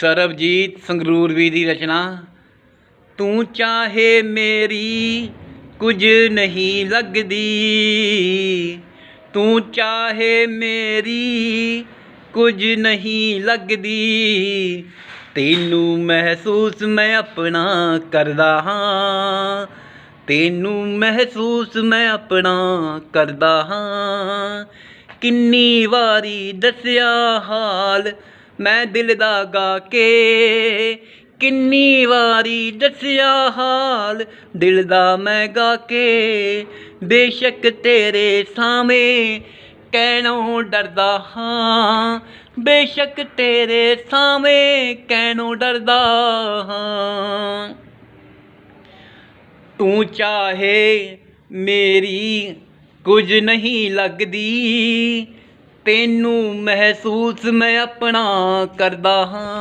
ਸਰਬਜੀਤ ਸੰਗਰੂਰਵੀ ਦੀ ਰਚਨਾ, ਤੂੰ ਚਾਹੇ ਮੇਰੀ ਕੁਝ ਨਹੀਂ ਲੱਗਦੀ, ਤੂੰ ਚਾਹੇ ਮੇਰੀ ਕੁਝ ਨਹੀਂ ਲੱਗਦੀ, ਤੈਨੂੰ ਮਹਿਸੂਸ ਮੈਂ ਆਪਣਾ ਕਰਦਾ ਹਾਂ, ਤੈਨੂੰ ਮਹਿਸੂਸ ਮੈਂ ਆਪਣਾ ਕਰਦਾ ਹਾਂ, ਕਿੰਨੀ ਵਾਰੀ ਦੱਸਿਆ ਹਾਲ ਮੈਂ ਦਿਲ ਦਾ ਗਾ ਕੇ ਕਿੰਨੀ ਵਾਰੀ ਦੱਸਿਆ ਹਾਲ, ਦਿਲ ਦਾ ਮੈਂ ਗਾ ਕੇ ਬੇਸ਼ੱਕ ਤੇਰੇ ਸਾਹਮਣੇ ਕਹਿਣੋਂ ਡਰਦਾ ਹਾਂ, ਬੇਸ਼ੱਕ ਤੇਰੇ ਸਾਹਮਣੇ ਕਹਿਣੋਂ ਡਰਦਾ ਹਾਂ। ਤੂੰ ਚਾਹੇ ਮੇਰੀ ਕੁਝ ਨਹੀਂ ਲੱਗਦੀ ਤੈਨੂੰ ਮਹਿਸੂਸ ਮੈਂ ਆਪਣਾ ਕਰਦਾ ਹਾਂ।